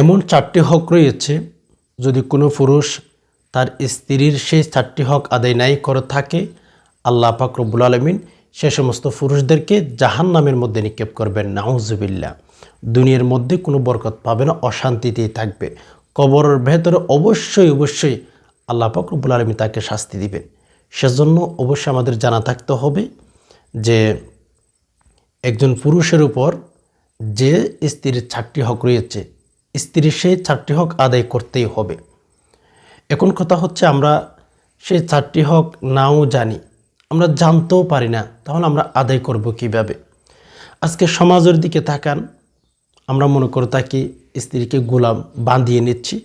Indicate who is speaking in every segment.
Speaker 1: এমন চারটি হক রয়েছে যদি কোনো পুরুষ তার স্ত্রীর সেই চারটি হক আদায় নাই করে থাকে, আল্লাহ পাক রব্বুল আলমিন সে সমস্ত পুরুষদেরকে জাহান নামের মধ্যে নিক্ষেপ করবেন। নাউজুবিল্লা দুনিয়ার মধ্যে কোনো বরকত পাবে না, অশান্তিতেই থাকবে। কবরের ভেতরে অবশ্যই অবশ্যই আল্লাহ পাক রব্বুল আলমী তাকে শাস্তি দিবেন। সেজন্য অবশ্যই আমাদের জানা থাকতে হবে যে একজন পুরুষের উপর যে স্ত্রীর চারটি হক রয়েছে স্ত্রীর সেই চারটি হক আদায় করতেই হবে। এখন কথা হচ্ছে আমরা সেই চারটি হক নাও জানি, আমরা জানতেও পারি না, তাহলে আমরা আদায় করব কীভাবে? আজকে সমাজের দিকে তাকান, আমরা মনে করে থাকি স্ত্রীকে গোলাম বাঁধিয়ে নিচ্ছি,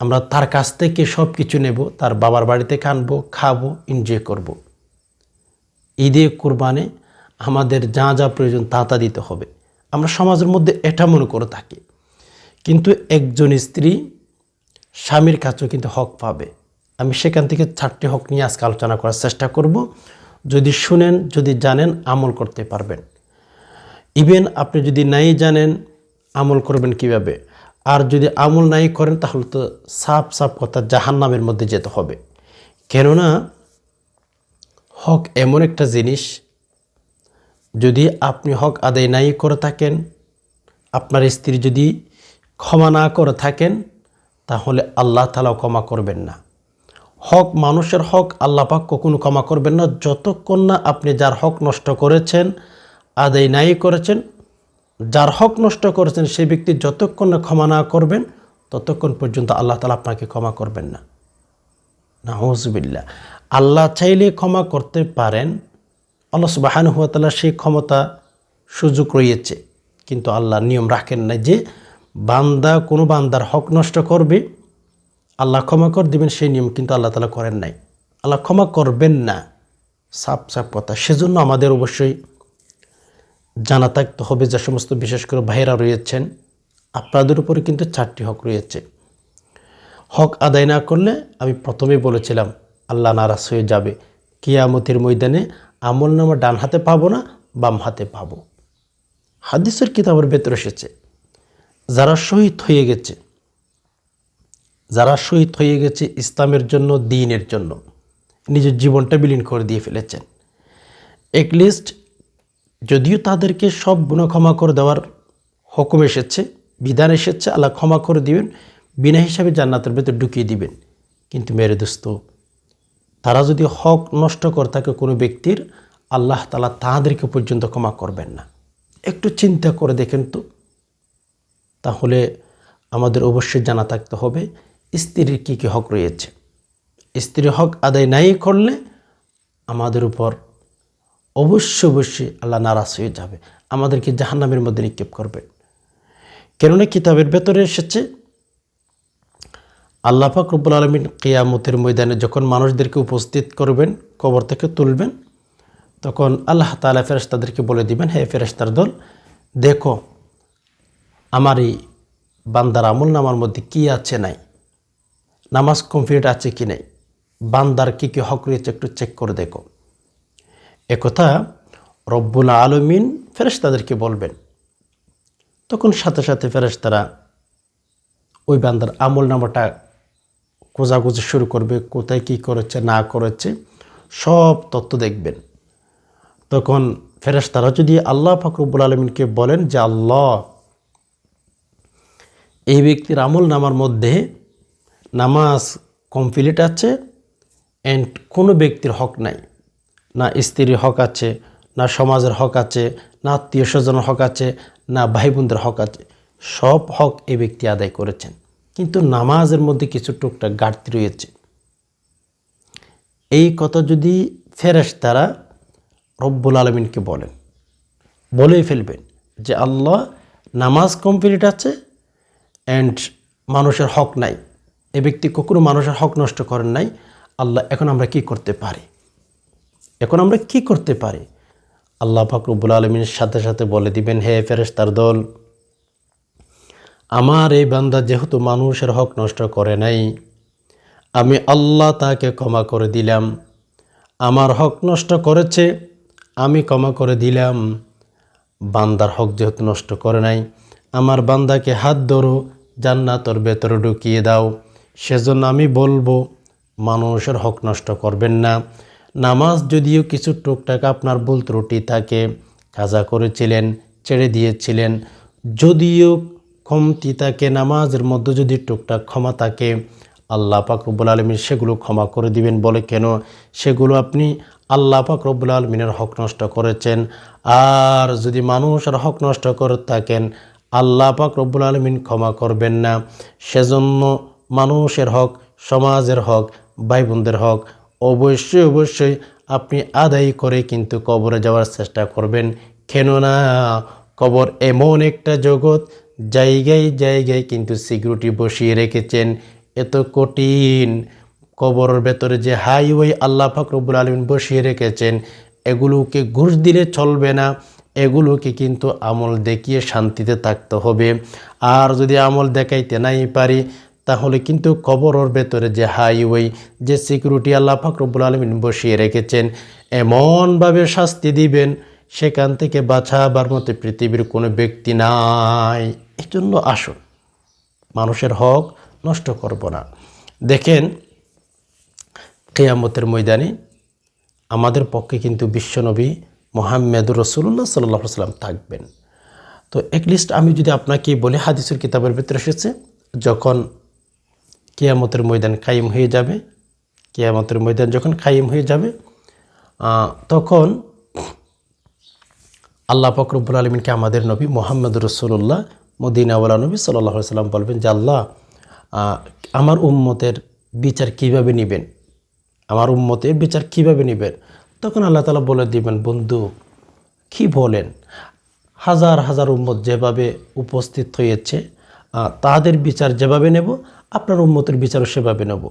Speaker 1: আমরা তার কাছ থেকে সব কিছু নেব, তার বাবার বাড়িতে কানবো খাব এনজয় করব। ঈদে কোরবানে আমাদের যা যা প্রয়োজন তা তা দিতে হবে। আমরা সমাজের মধ্যে এটা মনে করে থাকি। কিন্তু একজন স্ত্রী স্বামীর কাছেও কিন্তু হক পাবে। আমি সেখান থেকে চারটি হক নিয়ে আজকে আলোচনা করার চেষ্টা করব। যদি শুনেন, যদি জানেন, আমল করতে পারবেন। ইভেন আপনি যদি নাই জানেন, আমল করবেন কীভাবে? আর যদি আমল নাই করেন, তাহলে তো সাফ সাফ কথা জাহান নামের মধ্যে যেতে হবে। কেননা হক এমন একটা জিনিস, যদি আপনি হক আদায় নাই করে থাকেন, আপনার স্ত্রী যদি ক্ষমা না করে থাকেন, তাহলে আল্লাহ তালাও ক্ষমা করবেন না। হক মানুষের হক, আল্লাহ পাক কখনো ক্ষমা করবেন না। যতক্ষণ না আপনি যার হক নষ্ট করেছেন, আদায় নাই করেছেন, যার হক নষ্ট করেছেন সেই ব্যক্তি যতক্ষণ না ক্ষমা না করবেন, ততক্ষণ পর্যন্ত আল্লাহ তালা আপনাকে ক্ষমা করবেন না। নাহজবিল্লা আল্লাহ চাইলে ক্ষমা করতে পারেন। আল্লাহ সুবাহান হুয়াতালা সেই ক্ষমতা সুযোগ রয়েছে, কিন্তু আল্লাহ নিয়ম রাখেন না যে বান্দা, কোনো বান্দার হক নষ্ট করবে, আল্লাহ ক্ষমা কর দেবেন, সেই নিয়ম কিন্তু আল্লাহ তালা করেন নাই। আল্লাহ ক্ষমা করবেন না, সাপ সাপ কথা। সেজন্য আমাদের অবশ্যই জানা থাকতে হবে যে সমস্ত বিশেষ করে ভাইরা রয়েছেন, আপনাদের উপরে কিন্তু চারটি হক রয়েছে। হক আদায় না করলে, আমি প্রথমেই বলেছিলাম, আল্লাহ নারাজ হয়ে যাবে। কিয়ামতির ময়দানে আমল নামা ডান হাতে পাবো না, বাম হাতে পাবো। হাদিসের কিতাবের ভেতরে এসেছে যারা শহীদ হয়ে গেছে, যারা শহীদ হয়ে গেছে ইসলামের জন্য, দিনের জন্য, নিজের জীবনটা বিলীন করে দিয়ে ফেলেছেন। একলিস্ট যদিও তাদেরকে সব গুণ ক্ষমা করে দেওয়ার হুকুম এসেছে, বিধান এসেছে, আল্লাহ ক্ষমা করে দিবেন, বিনা হিসাবে জান্নাতের ভেতর ঢুকিয়ে দিবেন। কিন্তু মেরে দোস্ত, তারা যদি হক নষ্ট করে থাকে কোনো ব্যক্তির, আল্লাহ তালা তাহাদেরকে পর্যন্ত ক্ষমা করবেন না। একটু চিন্তা করে দেখেন তো তাহলে আমাদের অবশ্যই জানা থাকতে হবে, স্ত্রীর কী কী হক রয়েছে। স্ত্রীর হক আদায় নাই করলে আমাদের উপর অবশ্যই অবশ্যই আল্লাহ নারাজ হয়ে যাবে, আমাদেরকে জাহান্নামের মধ্যে নিক্ষেপ করবেন কেননা কিতাবের ভেতরে এসেছে, আল্লাহ ফাকরুবুল আলমিন কেয়ামতের ময়দানে যখন মানুষদেরকে উপস্থিত করবেন, কবর থেকে তুলবেন, তখন আল্লাহ তালা ফেরেস্তাদেরকে বলে দিবেন, হে ফেরেস্তার দল, দেখো আমার এই বান্দার আমল নামার মধ্যে কি আছে নাই? নামাজ কমপ্লিট আছে কি নাই? বান্দার কী কী হক রয়েছে একটু চেক করে দেখো। একথা রব্বুল আলমিন ফেরেস্তাদেরকে বলবেন। তখন সাথে সাথে ফেরেস্তারা ওই বান্দার আমল নামাটা খোঁজাখুঁজি শুরু করবে, কোথায় কি করেছে, না করেছে, সব তথ্য দেখবেন। তখন ফেরেস্তারা যদি আল্লাহ ফাকরুবুল আলমিনকে বলেন যে, আল্লাহ এই ব্যক্তির আমল নামার মধ্যে নামাজ কমপ্লিট আছে অ্যান্ড কোনো ব্যক্তির হক নাই। না স্ত্রীর হক আছে, না সমাজের হক আছে, না আত্মীয় স্বজনের হক আছে, না ভাই বোনদের হক আছে, সব হক এই ব্যক্তি আদায় করেছেন। কিন্তু নামাজের মধ্যে কিছু টুকটাক ঘাটতি রয়েছে। এই কথা যদি ফেরেস তারা রব্বুল আলমিনকে বলেন, বলেই ফেলবেন যে আল্লাহ নামাজ কমপ্লিট আছে অ্যান্ড মানুষের হক নাই। এ ব্যক্তি কখনো মানুষের হক নষ্ট করেন নাই। আল্লাহ, এখন আমরা কি করতে পারি? এখন আমরা কি করতে পারি? আল্লাহ ফাকরুবুল আলমিনের সাথে সাথে বলে দিবেন, হে ফেরেস্তার দল, আমার এই বান্দা যেহেতু মানুষের হক নষ্ট করে নাই, আমি আল্লাহ তাকে ক্ষমা করে দিলাম। আমার হক নষ্ট করেছে, আমি ক্ষমা করে দিলাম। বান্দার হক যেহেতু নষ্ট করে নাই, আমার বান্দাকে হাত ধরো জান্নাতর ভেতরে ঢুকিয়ে দাও। সেজন্য আমি বলব, মানুষের হক নষ্ট করবেন না। নামাজ যদিও কিছু টুকটাক আপনার ভুল ত্রুটি থাকে কাজা করেছিলেন, ছেড়ে দিয়েছিলেন, যদিও কমতি থাকে, নামাজের মধ্যে যদি টুকটাক ক্ষমা থাকে, আল্লাহ পাক রব্বুল আলমিন সেগুলো ক্ষমা করে দিবেন বলে কেন? সেগুলো আপনি আল্লাহ পাক রব্বুল আলমিনের হক নষ্ট করেছেন। আর যদি মানুষের হক নষ্ট করে থাকেন আল্লাহ পাক রব্বুল আলমিন ক্ষমা করবেন না। সেজন্য মানুষের হক, সমাজের হক ভাই বোনদের হক অবশ্যই অবশ্যই আপনি আদায় করে কিন্তু কবরে যাওয়ার চেষ্টা করবেন। কেননা কবর এমন একটা জগৎ, জায়গায় জায়গায় কিন্তু সিকিউরিটি বসিয়ে রেখেছেন। এত কঠিন কবরের ভেতরে যে হাইওয়ে আল্লাহ ফাকরবুল আলমিন বসিয়ে রেখেছেন, এগুলোকে ঘুষ দিলে চলবে না। এগুলোকে কিন্তু আমল দেখিয়ে শান্তিতে থাকতে হবে। আর যদি আমল দেখাইতে নাই পারি, তাহলে কিন্তু কবরের ভেতরে যে হাইওয়ে, যে সিকিউরিটি আল্লাহ ফাকরবুল আলমিন বসিয়ে রেখেছেন, এমনভাবে শাস্তি দিবেন, সেখান থেকে বাঁচাবার মতো পৃথিবীর কোনো ব্যক্তি নাই। এই জন্য আসুন, মানুষের হক নষ্ট করব না। দেখেন, কেয়ামতের ময়দানে আমাদের পক্ষে কিন্তু বিশ্বনবী মোহাম্মদুর রসুল্লাহ সাল্লাহ সাল্লাম থাকবেন। তো একলিস্ট আমি যদি আপনাকে বলি হাদিসের কিতাবের ভিতরে এসেছে, যখন কেয়ামতের ময়দান কায়েম হয়ে যাবে, কেয়ামতের ময়দান যখন কায়েম হয়ে যাবে তখন আল্লাহ ফকরবুল আলমিনকে আমাদের নবী মোহাম্মদ রসুল্লাহ মদিনাওয়ালা নবী সাল্লাহ সাল্লাম বলবেন যে, আল্লাহ আমার উম্মতের বিচার কীভাবে নেবেন? আমার উম্মতের বিচার কীভাবে নেবেন? তখন আল্লাহ তালা বলে দিবেন, বন্ধু, কি বলেন? হাজার হাজার উম্মত যেভাবে উপস্থিত হয়েছে তাদের বিচার যেভাবে নেব, আপনার উম্মতের বিচারও সেভাবে নেব।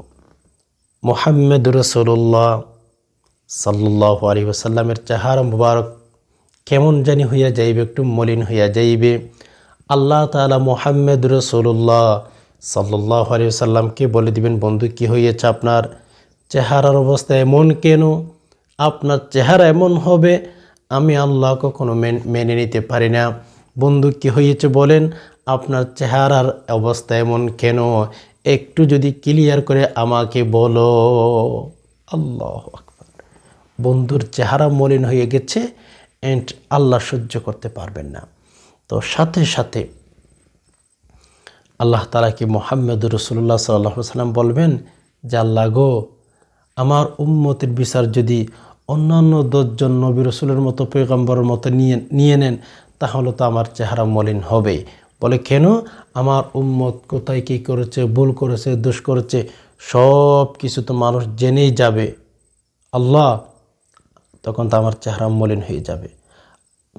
Speaker 1: মোহাম্মদ রসুল্লাহ সাল্লাহ আলী ওসাল্লামের চেহারা মুবারক কেমন জানি হইয়া যাইবে, একটু মলিন হইয়া যাইবে। আল্লাহ তালা মোহাম্মদ রসুল্লাহ সাল্লাহ আলী সাল্লামকে বলে দিবেন, বন্ধু, কি হয়েছে আপনার? চেহারার অবস্থা এমন কেন? আপনার চেহারা এমন হবে, আমি আল্লাহ কখনো মেন- নিতে পারি না। বন্ধু, কি হয়েছে বলেন? আপনার চেহারার অবস্থা এমন কেন? একটু যদি ক্লিয়ার করে আমাকে বলো। আল্লাহ আকবার। বন্ধুর চেহারা মলিন হয়ে গেছে অ্যান্ড আল্লাহ সহ্য করতে পারবেন না। তো সাথে সাথে আল্লাহ তালা কি মোহাম্মদ রসুল্লাহ সাল্লাহ সাল্লাম বলবেন যে, আল্লাহ গো, আমার উম্মতের বিচার যদি অন্যান্য দশজন নবী রসুলের মতো পেগম্বরের মতো নিয়ে নিয়ে নেন, তাহলে তো আমার চেহারা মলিন হবে। বলে, কেন? আমার উম্মত কোথায় কী করেছে, ভুল করেছে, দোষ করেছে, সব কিছু তো মানুষ জেনেই যাবে। আল্লাহ? তখন তো আমার চেহারা মলিন হয়ে যাবে।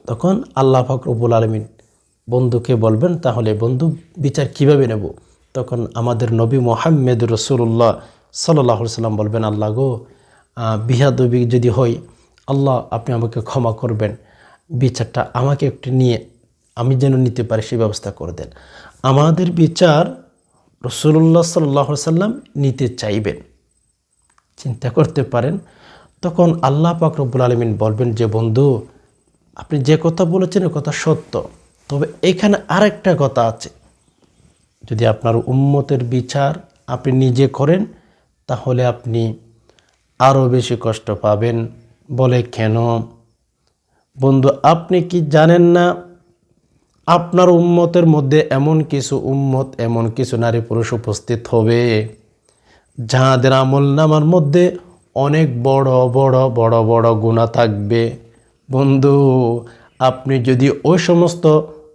Speaker 1: তখন আল্লাহ ফাকরবুল আলমিন বন্ধুকে বলবেন, তাহলে বন্ধু, বিচার কীভাবে নেব? তখন আমাদের নবী মোহাম্মদ রসুল্লাহ সাল্লাহ সাল্লাম বলবেন, আল্লাহ গো বিহাদবি যদি হই আল্লাহ আপনি আমাকে ক্ষমা করবেন। বিচারটা আমাকে একটু নিয়ে আমি যেন নিতে পারি সেই ব্যবস্থা করে দেন। আমাদের বিচার রসুল্লাহ সাল্লাহ সাল্লাম নিতে চাইবেন। চিন্তা করতে পারেন। তখন আল্লাহ পাক রব্বুল আলমিন বলবেন যে, বন্ধু, আপনি যে কথা বলেছেন এ কথা সত্য। তবে এখানে আরেকটা কথা আছে। যদি আপনার উম্মতের বিচার আপনি নিজে করেন, তাহলে আপনি আরও বেশি কষ্ট পাবেন। বলে কেন? বন্ধু, আপনি কি জানেন না, আপনার উম্মতের মধ্যে এমন কিছু উম্মত, এমন কিছু নারী পুরুষ উপস্থিত হবে যাহাদের আমল নামার মধ্যে অনেক বড় বড় বড় বড় গুণা থাকবে। বন্ধু, আপনি যদি ওই সমস্ত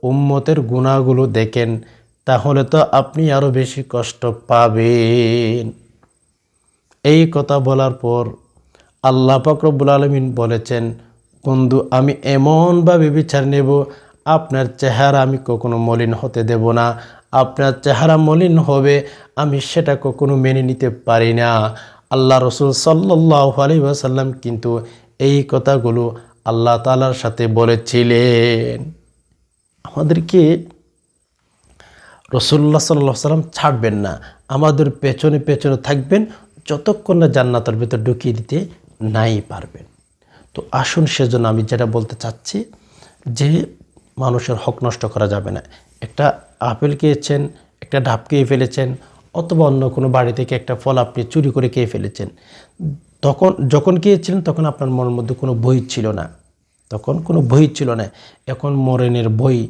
Speaker 1: উম্মতের গুণাগুলো দেখেন, তাহলে তো আপনি আরও বেশি কষ্ট পাবেন। এই কথা বলার পর আল্লাহ ফকরবুল আলমিন বলেছেন, বন্ধু, আমি এমনভাবে বিচার নেব, আপনার চেহারা আমি কখনো মলিন হতে দেব না। আপনার চেহারা মলিন হবে, আমি সেটা কখনো মেনে নিতে পারি না। আল্লাহ রসুল সাল্লাহ আলী ওয়াসাল্লাম কিন্তু এই কথাগুলো আল্লাহ তালার সাথে বলেছিলেন। আমাদেরকে রসুল্লাহ সাল্লাহ সাল্লাম ছাড়বেন না। আমাদের পেছনে পেছনে থাকবেন যতক্ষণ না জান্নাতের ভিতর ঢুকিয়ে দিতে নাই পারবেন। তো আসুন সেজন্য আমি যেটা বলতে চাচ্ছি যে মানুষের হক নষ্ট করা যাবে না। একটা আপেল খেয়েছেন, একটা ডাব খেয়ে ফেলেছেন, অথবা অন্য কোনো বাড়ি থেকে একটা ফল আপনি চুরি করে খেয়ে ফেলেছেন। তখন যখন খেয়েছিলেন তখন আপনার মনের মধ্যে কোনো বই ছিল না। তখন কোনো বই ছিল না। এখন মরণের বই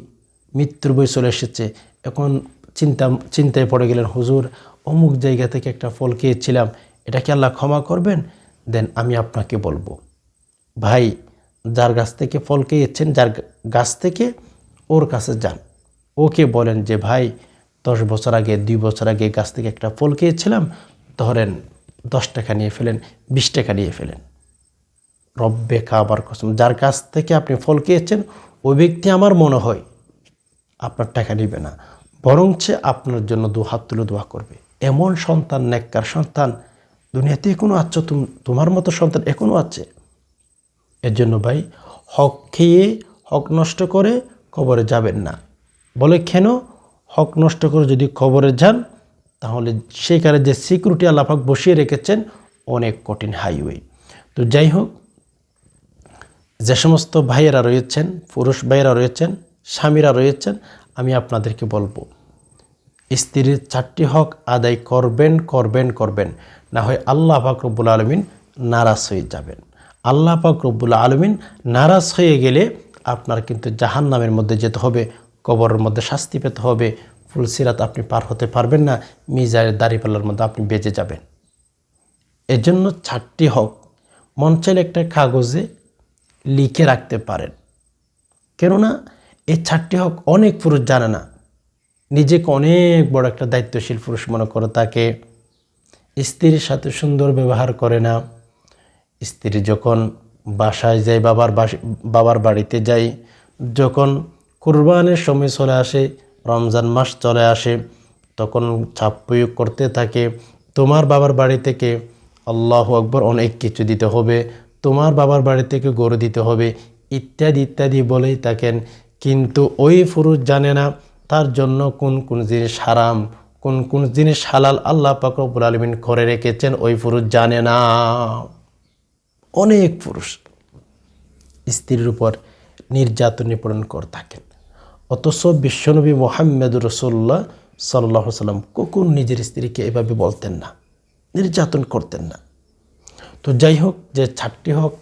Speaker 1: মৃত্যুর বই চলে এসেছে। এখন চিন্তা, চিন্তায় পড়ে গেলেন, হুজুর অমুক জায়গা থেকে একটা ফল খেয়েছিলাম, এটা কি আল্লাহ ক্ষমা করবেন? দেন আমি আপনাকে বলব, ভাই, যার গাছ থেকে ফল খেয়েছেন, যার গাছ থেকে ওর কাছে যান। ওকে বলেন যে, ভাই, দশ বছর আগে, দুই বছর আগে গাছ থেকে একটা ফল খেয়েছিলাম, ধরেন দশ টাকা নিয়ে ফেলেন, বিশ টাকা নিয়ে ফেলেন। রব্বে খাবার কসম, যার কাছ থেকে আপনি ফল খেয়েছেন, ওই ব্যক্তি আমার মনে হয় আপনার টাকা নেবে না, বরঞ্চ আপনার জন্য দু হাত তুলে দোয়া করবে। এমন সন্তান, নেককার সন্তান, দুনিয়াতে এখনও আছো, তুম- তোমার মতো সন্তান এখনও আছে। এর জন্য ভাই, হক খেয়ে হক নষ্ট করে কবরে যাবেন না। বলে কেন? হক নষ্ট করে যদি কবরে যান, তাহলে সেখানে যে সিকিউরিটি আল্লাপাক বসিয়ে রেখেছেন, অনেক কঠিন হাইওয়ে। তো যাই হোক, যে সমস্ত ভাইয়েরা রয়েছেন, পুরুষ ভাইয়েরা রয়েছেন, স্বামীরা রয়েছেন, আমি আপনাদেরকে বলব স্ত্রীর চারটি হক আদায় করবেন করবেন করবেন। না হয় আল্লাহ পাক রব্বুল আলমিন নারাজ হয়ে যাবেন। আল্লাহ পাক রব্বুল আলমিন নারাজ হয়ে গেলে আপনার কিন্তু জাহান নামের মধ্যে যেতে হবে, কবরের মধ্যে শাস্তি পেতে হবে ফুলসিরাত আপনি পার হতে পারবেন না মিজারের দাড়িপাল্লার মধ্যে আপনি বেঁচে যাবেন। এজন্য চারটি হক, মন চাইলে একটা কাগজে লিখে রাখতে পারেন। কেননা এই চারটি হক অনেক পুরুষ জানে না। নিজেকে অনেক বড় একটা দায়িত্বশীল পুরুষ মনে করে, তাকে স্ত্রীর সাথে সুন্দর ব্যবহার করে না। স্ত্রী যখন বাসায় যায়, বাবার বাবার বাড়িতে যাই যখন কুরবানের সময় চলে আসে, রমজান মাস চলে আসে, তখন চাপ প্রয়োগ করতে থাকে, তোমার বাবার বাড়ি থেকে আল্লাহ আকবর অনেক কিছু দিতে হবে, তোমার বাবার বাড়ি থেকে গরু দিতে হবে, ইত্যাদি ইত্যাদি বলেই থাকেন। কিন্তু ওই পুরুষ জানে না তার জন্য কোন কোন জিনিস হারাম, কোন কোন জিনিস হালাল আল্লাহ পাকরবুল আলমিন করে রেখেছেন, ওই পুরুষ জানে না। অনেক পুরুষ স্ত্রীর উপর নির্যাতন নিপীড়ন করে থাকেন। অথচ বিশ্বনবী মোহাম্মদ রসোল্লা সাল্লাহ সাল্লাম কখন নিজের স্ত্রীকে এভাবে বলতেন না, নির্যাতন করতেন না। তো যাই হোক, যে চারটি হোক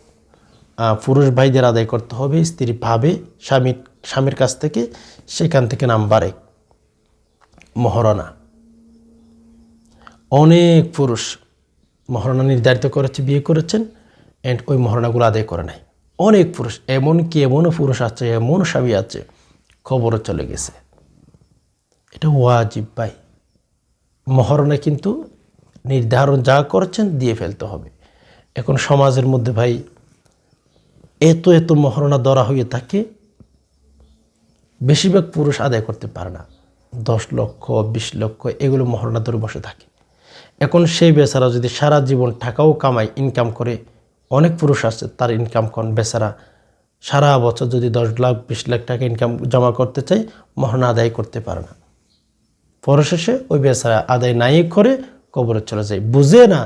Speaker 1: পুরুষ ভাইদের আদায় করতে হবে, স্ত্রী ভাবে, স্বামী স্বামীর কাছ থেকে সেখান থেকে নাম্বার এক মহারণা। অনেক পুরুষ মহারণা নির্ধারিত করেছে, বিয়ে করেছেন অ্যান্ড ওই মহারণাগুলো আদায় করে নাই। অনেক পুরুষ এমন কি এমনও পুরুষ আছে, এমন স্বামী আছে খবরও চলে গেছে। এটা ওয়াজিব ভাই। মহারণা কিন্তু নির্ধারণ যা করছেন দিয়ে ফেলতে হবে। এখন সমাজের মধ্যে ভাই, এত এত মহারণা ধরা হয়ে থাকে বেশিরভাগ পুরুষ আদায় করতে পারে না। দশ লক্ষ, বিশ লক্ষ, এগুলো মহারণা ধরে বসে থাকে। এখন সেই বেচারা যদি সারা জীবন টাকাও কামায় ইনকাম করে, অনেক পুরুষ আছে, তার ইনকাম করেন বেচারা সারা বছর যদি দশ লাখ, বিশ লাখ টাকা ইনকাম জমা করতে চায় মহরণা আদায় করতে পারে না। পরশেষে ওই বেচারা আদায় নাই করে কবরে চলে যায়। বুঝে না,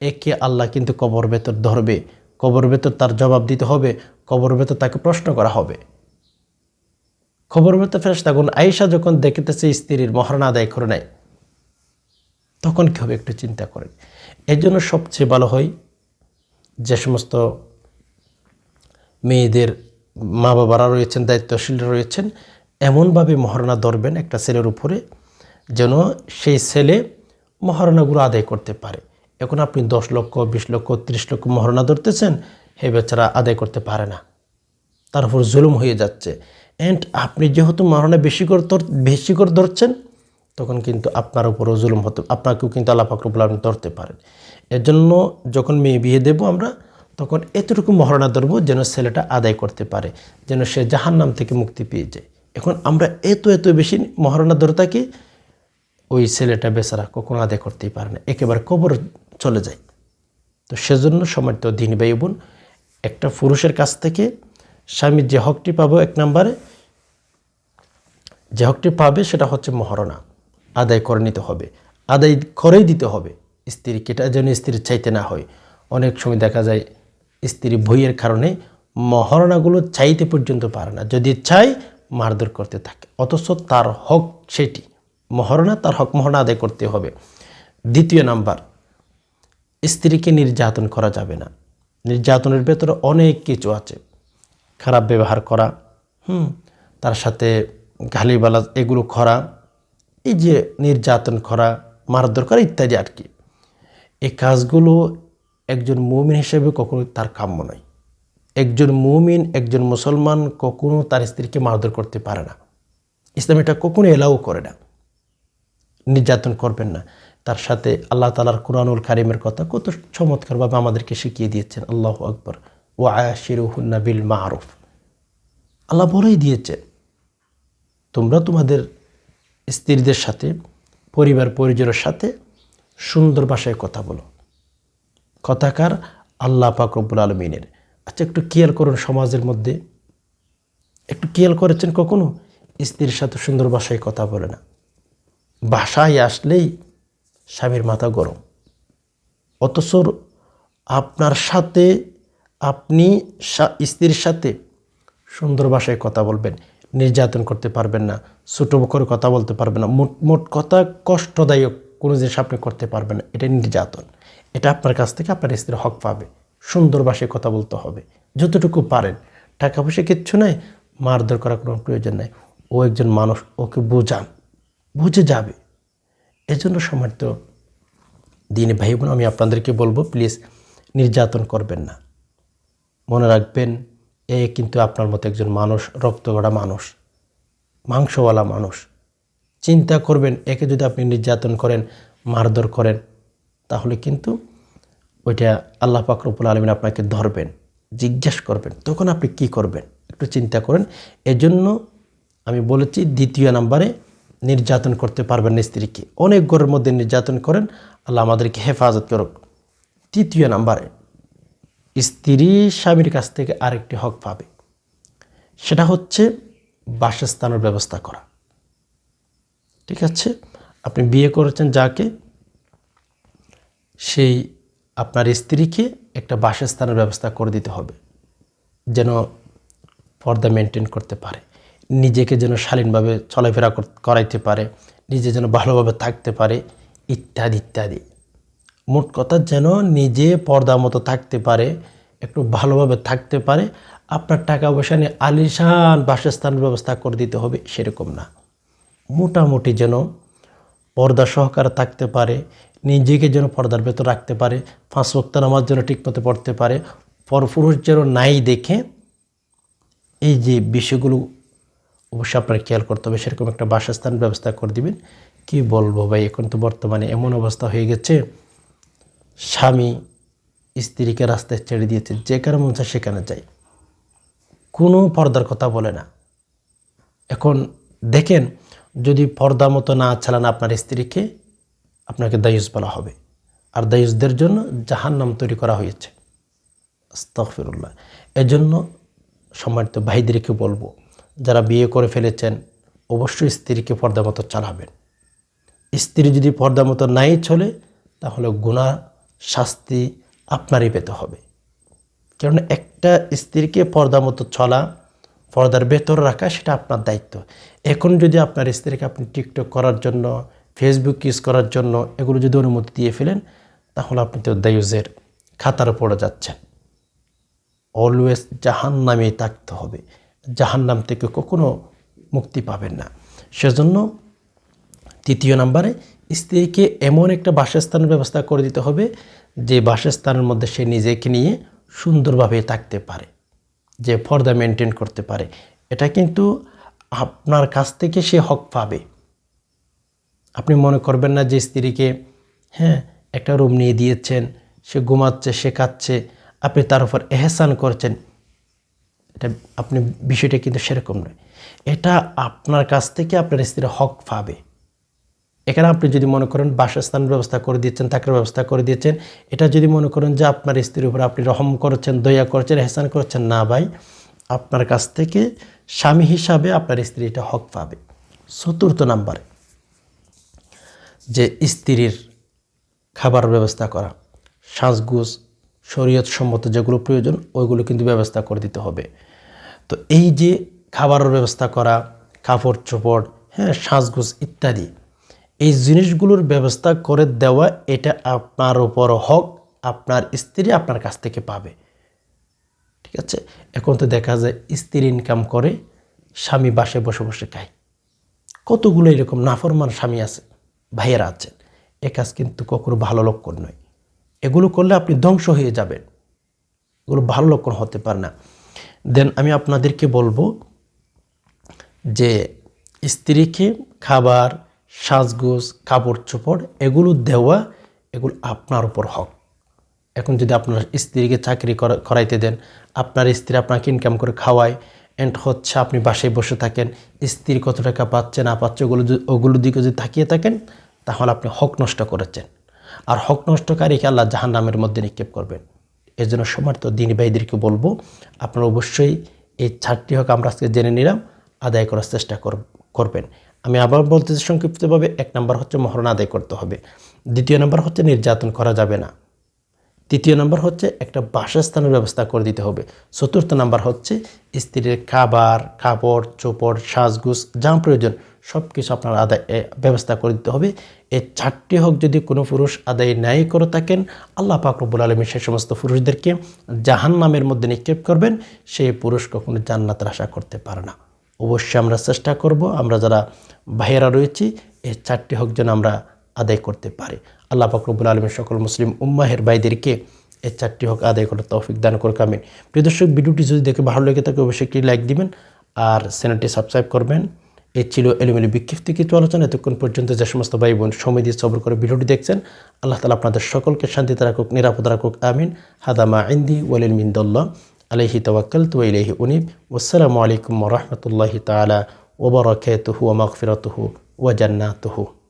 Speaker 1: একে আল্লাহ কিন্তু কবর ভেতর ধরবে, কবর ভেতর তার জবাব দিতে হবে, কবর ভেতর তাকে প্রশ্ন করা হবে। খবর ভেতর ফেরেস তখন আয়েশা যখন দেখিতেছে স্ত্রীর মহারণা আদায় করে নেয় তখন কী হবে একটু চিন্তা করেন। এর জন্য সবচেয়ে ভালো হয় যে সমস্ত মেয়েদের মা বাবারা রয়েছেন দায়িত্বশীল রয়েছেন, এমনভাবে মহারণা ধরবেন একটা ছেলের উপরে যেন সেই ছেলে মহারণাগুলো আদায় করতে পারে। এখন আপনি দশ লক্ষ, বিশ লক্ষ, ত্রিশ লক্ষ মহারণা ধরতেছেন, হে বেচারা আদায় করতে পারে না। তার উপর জুলুম হয়ে যাচ্ছে। অ্যান্ড আপনি যেহেতু মহারণা বেশি করে বেশি করে ধরছেন, তখন কিন্তু আপনার উপরও জুলুম হতে, আপনাকেও কিন্তু আল্লাহ আলম ধরতে পারেন। এর জন্য যখন মেয়ে বিয়ে দেব আমরা, তখন এতটুকু মহারণা ধরবো যেন ছেলেটা আদায় করতে পারে, যেন সে জাহান্নাম থেকে মুক্তি পেয়ে যায়। এখন আমরা এত এত বেশি মহারণা ধরে থাকি, ওই ছেলেটা বেচারা কখনো আদায় করতেই পারে না, একেবারে কবর চলে যায়। তো সেজন্য সময় তো দিন ভাই বোন, একটা পুরুষের কাছ থেকে স্বামীর যে হকটি পাবো এক নম্বরে যে হকটি পাবে সেটা হচ্ছে মহারণা। আদায় করে নিতে হবে। আদায় করেই দিতে হবে। স্ত্রীকে এটা যেন স্ত্রীর চাইতে না হয়। অনেক সময় দেখা যায় স্ত্রী ভইয়ের কারণে মহারণাগুলো চাইতে পর্যন্ত পারে না। যদি চাই মারধর করতে থাকে। অথচ তার হক সেটি। মহরণা, তার হক মহরণা আদায় করতে হবে। দ্বিতীয় নাম্বার, স্ত্রীকে নির্যাতন করা যাবে না। নির্যাতনের ভেতরে অনেক কিছু আছে। খারাপ ব্যবহার করা, হুম, তার সাথে গালিবালা এগুলো করা এই যে নির্যাতন করা মারধর করা ইত্যাদি আর কি। এই কাজগুলো একজন মুমিন হিসেবে কখনো তার কাম্য নয়। একজন মুমিন, একজন মুসলমান কখনো তার স্ত্রীকে মারধর করতে পারে না। ইসলাম এটা কখনো এলাও করে না। নির্যাতন করবেন না। তার সাথে আল্লাহ তালার কোরআনুল কারিমের কথা কত চমৎকারভাবে আমাদেরকে শিখিয়ে দিয়েছেন। আল্লাহ আকবর। ও আয়া আয়াশিরুহুন্না বিল মারুফ। আল্লাহ বলেই দিয়েছেন তোমরা তোমাদের স্ত্রীদের সাথে, পরিবার পরিজনের সাথে সুন্দর ভাষায় কথা বলো। কথাকার আল্লাহ রব্বুল আলমিনের। আচ্ছা একটু খেয়াল করুন সমাজের মধ্যে। একটু খেয়াল করেছেন কখনো? স্ত্রীর সাথে সুন্দর ভাষায় কথা বলে না। বাসায় আসলেই স্বামীর মাথা গরম। অথচ আপনার সাথে, আপনি স্ত্রীর সাথে সুন্দর ভাষায় কথা বলবেন। নির্যাতন করতে পারবেন না, ছোটো করে কথা বলতে পারবেন না, মোট মোট কথা কষ্টদায়ক কোনো জিনিস আপনি করতে পারবেন না, এটা নির্যাতন। এটা আপনার কাছ থেকে আপনার স্ত্রীর হক পাবে, সুন্দর ভাষায় কথা বলতে হবে, যতটুকু পারেন। টাকা পয়সা কিচ্ছু নাই, মারধর করার কোনো প্রয়োজন নাই, ও একজন মানুষ, ওকে বোঝান, বুঝে যাবে। এজন্য সমর্থ দিন ভাই বোন, আমি আপনাদেরকে বলব প্লিজ নির্যাতন করবেন না। মনে রাখবেন এ কিন্তু আপনার মতো একজন মানুষ, রক্ত গড়া মানুষ, মাংসওয়ালা মানুষ। চিন্তা করবেন, একে যদি আপনি নির্যাতন করেন, মারধর করেন, তাহলে কিন্তু ওইটা আল্লাহ পাকরবুল আলমিন আপনাকে ধরবেন, জিজ্ঞেস করবেন, তখন আপনি কি করবেন? একটু চিন্তা করেন। এজন্য আমি বলেছি, দ্বিতীয় নাম্বারে নির্যাতন করতে পারবেন না স্ত্রীকে। অনেক ঘরের মধ্যে নির্যাতন করেন, আল্লাহ আমাদেরকে হেফাজত করুক। তৃতীয় নাম্বারে স্ত্রী স্বামীর কাছ থেকে আরেকটি হক পাবে। সেটা হচ্ছে বাসস্থানের ব্যবস্থা করা। ঠিক আছে? আপনি বিয়ে করেছেন যাকে, সেই আপনার স্ত্রীকে একটা বাসস্থানের ব্যবস্থা করে দিতে হবে, যেন পর্দা মেনটেন করতে পারে। নিজেকে যেন শালীনভাবে চলাফেরা করাইতে পারে, নিজে যেন ভালোভাবে থাকতে পারে, ইত্যাদি ইত্যাদি। মোট কথা যেন নিজে পর্দা মতো থাকতে পারে, একটু ভালোভাবে থাকতে পারে। আপনার টাকা পয়সা নিয়ে আলিশান বাসস্থান ব্যবস্থা করে দিতে হবে, সেরকম না। মোটামুটি যেন পর্দা সহকারে থাকতে পারে, নিজেকে যেন পর্দার ভেতর রাখতে পারে, পাঁচ বক্তা নামাজ যেন ঠিকমতো পড়তে পারে, পরপুরুষ যেন নাই দেখে এই যে বিষয়গুলো অবশ্যই আপনার খেয়াল করতে হবে, সেরকম একটা বাসস্থান ব্যবস্থা করে দিবেন। কি বলব ভাই, এখন তো বর্তমানে এমন অবস্থা হয়ে গেছে স্বামী স্ত্রীকে রাস্তায় ছেড়ে দিয়েছে যেখানে মন চায় সেখানে যায়। কোনো পর্দার কথা বলে না। এখন দেখেন, যদি পর্দা মতো না চালান আপনার স্ত্রীকে, আপনাকে দায়ুস বলা হবে। আর দায়ুসদের জন্য জাহান নাম তৈরি করা হয়েছে। আস্তফিরুল্লাহ এজন্য সম্মানিত ভাইদেরকে বলব, যারা বিয়ে করে ফেলেছেন, অবশ্যই স্ত্রীকে পর্দা মতো চালাবেন। স্ত্রী যদি পর্দা মতো নাই চলে, তাহলে গুণা শাস্তি আপনারই পেতে হবে। কারণ একটা স্ত্রীকে পর্দা মতো চলা, পর্দার ভেতর রাখা, সেটা আপনার দায়িত্ব। এখন যদি আপনার স্ত্রীকে আপনি টিকটক করার জন্য ফেসবুক ইউজ করার জন্য এগুলো যদি অনুমতি দিয়ে ফেলেন, তাহলে আপনি তো দায়ুজের খাতার পড়ে যাচ্ছেন। অলওয়েজ জাহান নামেই থাকতে হবে। জাহান নাম থেকে কখনো মুক্তি পাবেন না। সেজন্য তৃতীয় নম্বরে স্ত্রীকে এমন একটা বাসস্থানের ব্যবস্থা করে দিতে হবে যে বাসস্থানের মধ্যে সে নিজেকে নিয়ে সুন্দরভাবে থাকতে পারে, যে পর্দা মেনটেন করতে পারে। এটা কিন্তু আপনার কাছ থেকে সে হক পাবে। আপনি মনে করবেন না যে স্ত্রীকে হ্যাঁ একটা রুম নিয়ে দিয়েছেন, সে ঘুমাচ্ছে, সে খাচ্ছে আপনি তার উপর এহসান করছেন। এটা আপনি, বিষয়টা কিন্তু সেরকম নয়। এটা আপনার কাছ থেকে আপনার স্ত্রীর হক পাবে। এখানে আপনি যদি মনে করেন বাসস্থান ব্যবস্থা করে দিয়েছেন থাকার ব্যবস্থা করে দিয়েছেন, এটা যদি মনে করেন যে আপনার স্ত্রীর উপর আপনি রহম করেছেন, দয়া করছেন হেসান করছেন, না ভাই, আপনার কাছ থেকে স্বামী হিসাবে আপনার স্ত্রী এটা হক পাবে। চতুর্থ নাম্বারে, যে স্ত্রীর খাবার ব্যবস্থা করা, সাজগুজ, শরীয়ত সম্মত যেগুলো প্রয়োজন, ওইগুলো কিন্তু ব্যবস্থা করে দিতে হবে। তো এই যে খাবারের ব্যবস্থা করা, কাপড় চোপড় হ্যাঁ সাজগুজ ইত্যাদি এই জিনিসগুলোর ব্যবস্থা করে দেওয়া এটা আপনার উপর হক, আপনার স্ত্রী আপনার কাছ থেকে পাবে। ঠিক আছে? এখন তো দেখা যায় স্ত্রী ইনকাম করে, স্বামী বাসে বসে বসে খায়। কতগুলো এরকম নাফরমান স্বামী আছে, ভাইয়েরা আছেন। এ কাজ কিন্তু কখনো ভালো লক্ষণ নয়। এগুলো করলে আপনি ধ্বংস হয়ে যাবেন। এগুলো ভালো লক্ষণ হতে পারে না। দেন আমি আপনাদেরকে বলব যে স্ত্রীকে খাবার সাজগোজ কাপড় চোপড় এগুলো দেওয়া, এগুলো আপনার উপর হক। এখন যদি আপনার স্ত্রীকে চাকরি করাইতে দেন, আপনার স্ত্রী আপনাকে ইনকাম করে খাওয়ায় অ্যান্ড হচ্ছে আপনি বাসায় বসে থাকেন, স্ত্রী কত টাকা পাচ্ছে, না পাচ্ছে, ওগুলো ওগুলোর দিকে যদি তাকিয়ে থাকেন, তাহলে আপনি হক নষ্ট করেছেন। আর হক নষ্টকারীকে আল্লাহ জাহান নামের মধ্যে নিক্ষেপ করবেন। এর জন্য সমর্থ দিনী ভাইদেরকে বলব, আপনারা অবশ্যই এই চারটি হক আমরা আজকে জেনে নিলাম, আদায় করার চেষ্টা কর- করবেন। আমি আবার বলতেছি সংক্ষিপ্তভাবে, এক নম্বর হচ্ছে মহরণ আদায় করতে হবে। দ্বিতীয় নম্বর হচ্ছে নির্যাতন করা যাবে না। তৃতীয় নম্বর হচ্ছে একটা বাসস্থানের ব্যবস্থা করে দিতে হবে। চতুর্থ নাম্বার হচ্ছে স্ত্রীর খাবার, কাপড়, চোপড়, সাজগুজ, যা প্রয়োজন সব কিছু আপনার আদায় ব্যবস্থা করে দিতে হবে। এই চারটি হোক, যদি কোনো পুরুষ আদায় নাই করে থাকেন, আল্লাহ পাকরবুল আলমী সে সমস্ত পুরুষদেরকে জাহান নামের মধ্যে নিক্ষেপ করবেন। সেই পুরুষ কখনো জান্নাতের আশা করতে পারে না। অবশ্যই আমরা চেষ্টা করব, আমরা যারা ভাইয়েরা রয়েছি এই চারটি হোক যেন আমরা আদায় করতে পারি। আল্লাহ পাকরবুল আলমের সকল মুসলিম উম্মাহের ভাইদেরকে এই চারটি হোক আদায় করার তৌফিক দান করে কামিন প্রিয় দর্শক, ভিডিওটি যদি দেখে ভালো লেগে থাকে, অবশ্যই একটি লাইক দিবেন আর চ্যানেলটি সাবস্ক্রাইব করবেন। এই ছিল এলিমেলি বিক্ষিপ্ত কিছু আলোচনা। এতক্ষণ পর্যন্ত যে সমস্ত ভাই বোন সময় দিয়ে সবর করে ভিডিওটি দেখছেন, আল্লাহ তালা আপনাদের সকলকে শান্তিতে রাখুক, নিরাপদ রাখুক, আমিন। হাদামা ইন্দি ওয়ালিল মিন্দল্লাহ عليه توكلت وإليه أنيب. والسلام عليكم ورحمة الله تعالى وبركاته ومغفرته وجناته.